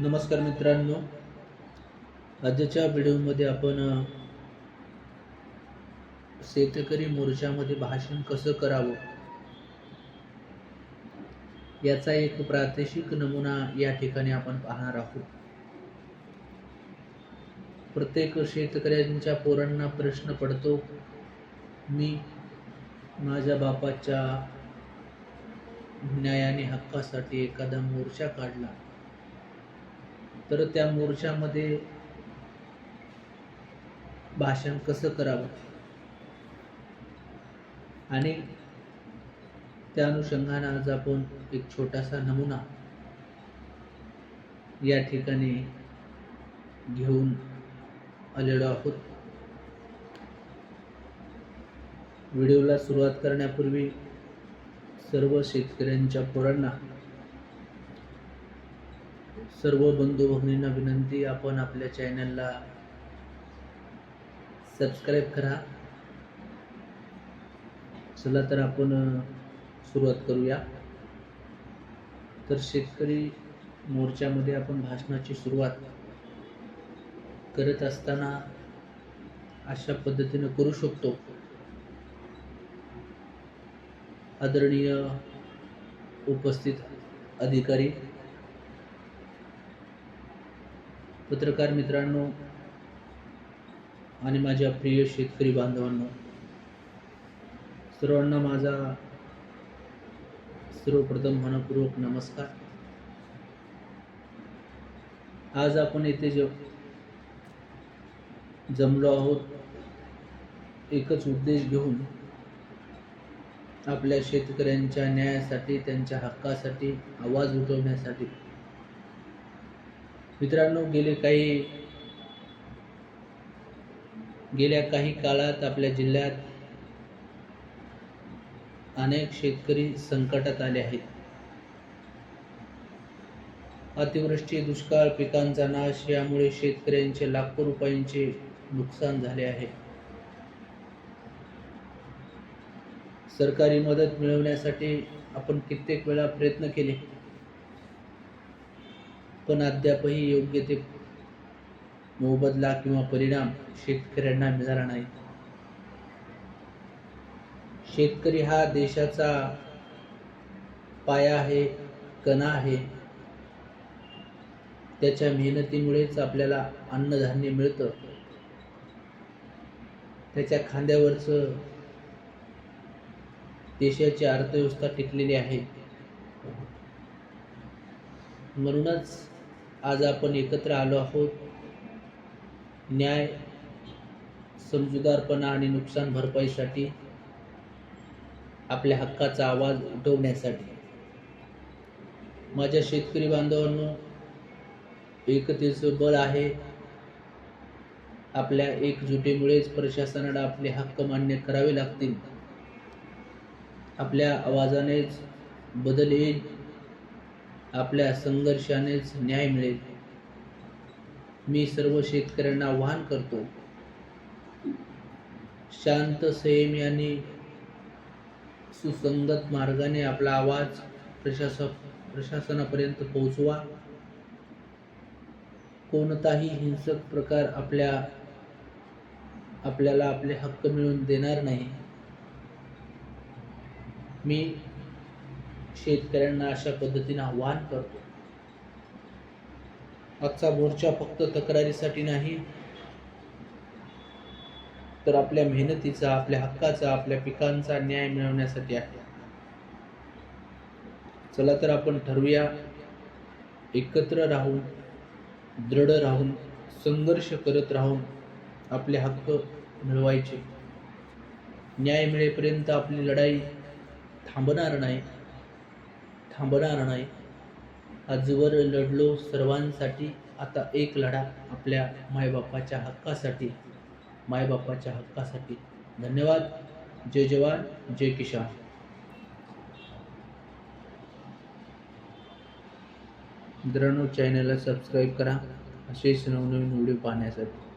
नमस्कार मित्रांनो. आजच्या व्हिडिओमध्ये आपण शेतकरी मोर्चामध्ये भाषण कसं करावं? याचा एक प्रादेशिक नमुना या ठिकाणी आपण पाहणार आहोत. प्रत्येक शेतकऱ्यांच्या पोरांना प्रश्न पडतो मी माझ्या बापाच्या न्यायाने हक्कासाठी एखादा मोर्चा काढला. तर त्या मोर्चामध्ये भाषण कसं करावं? आणि त्या अनुषंगानं आज आपण एक छोटासा नमुना या ठिकाणी घेऊन आलेलो आहोत. व्हिडिओला सुरुवात करण्यापूर्वी सर्व शेतकऱ्यांच्या पोरांना सर्व बंधू भगिनींना विनंती आपण आपल्या चॅनलला सबस्क्राईब करा. चला तर आपण सुरुवात करूया. तर शेतकरी मोर्चामध्ये आपण भाषणाची सुरुवात करत असताना अशा पद्धतीनं करू शकतो. आदरणीय उपस्थित अधिकारी पत्रकार मित्रांनो आणि माझ्या प्रिय शेतकरी बांधवांनो सर्वांना माझा सर्वप्रथम मनपूर्वक नमस्कार. आज आपण येथे जे जमलो आहोत एकच उद्देश घेऊन आपल्या शेतकऱ्यांच्या न्यायासाठी त्यांच्या हक्कासाठी आवाज उठवण्यासाठी मित्रांनो गेले काही गेल्या काही काळात आपल्या जिल्ह्यात अनेक शेतकरी संकटात आले आहेत. अतिवृष्टी दुष्काळ पिकांचा नाश यामुळे शेतकऱ्यांचे लाखो रुपयांचे नुकसान झाले आहे. सरकारी मदत मिळवण्यासाठी आपण कित्येक वेळा प्रयत्न केले. पण अद्यापही योग्य ते मोबदला किंवा परिणाम शेतकऱ्यांना मिळाला नाही. शेतकरी हा देशाचा पाया आहे कणा आहे. त्याच्या मेहनतीमुळेच आपल्याला अन्नधान्य मिळतं. त्याच्या खांद्यावरचं देशाची अर्थव्यवस्था टिकलेली आहे. म्हणूनच आज आपण एकत्र आलो आहोत. न्याय समजूदारपणा आणि नुकसान भरपाईसाठी आपल्या हक्काचा आवाज उठवण्यासाठी. माझ्या शेतकरी बांधवांनो एकतेचं बळ आहे. आपल्या एकजुटीमुळेच प्रशासनाला आपले हक्क मान्य करावे लागतील. आपल्या आवाजानेच बदल येईल. आपल्या संघर्षानेच न्याय मिळेल. मी सर्व शेतकऱ्यांना आवाहन करतो शांत संयमी आणि सुसंगत मार्गाने आपला आवाज प्रशासक प्रशासनापर्यंत पोहोचवा. कोणताही हिंसक प्रकार आपल्या आपल्याला आपले हक्क मिळवून देणार नाही. मी शेतकऱ्यांना अशा पद्धतीने आवाहन करतो. आजचा मोर्चा फक्त तक्रारीसाठी नाही तर आपल्या मेहनतीचा आपल्या हक्काचा आपल्या पिकांचा न्याय मिळवण्यासाठी आहे. चला तर आपण ठरवूया एकत्र राहून दृढ राहून संघर्ष करत राहून आपले हक्क मिळवायचे. न्याय मिळेपर्यंत आपली लढाई थांबणार नाही. थांबणार नाही. आजवर लढलो सर्वांसाठी आता एक लढा आपल्या मायबापाच्या हक्कासाठी. मायबापाच्या हक्कासाठी. धन्यवाद. जय जवान जय किसान. मित्रांनो चॅनलला सबस्क्राईब करा. असेच नवनवीन व्हिडिओ पाहण्यासाठी.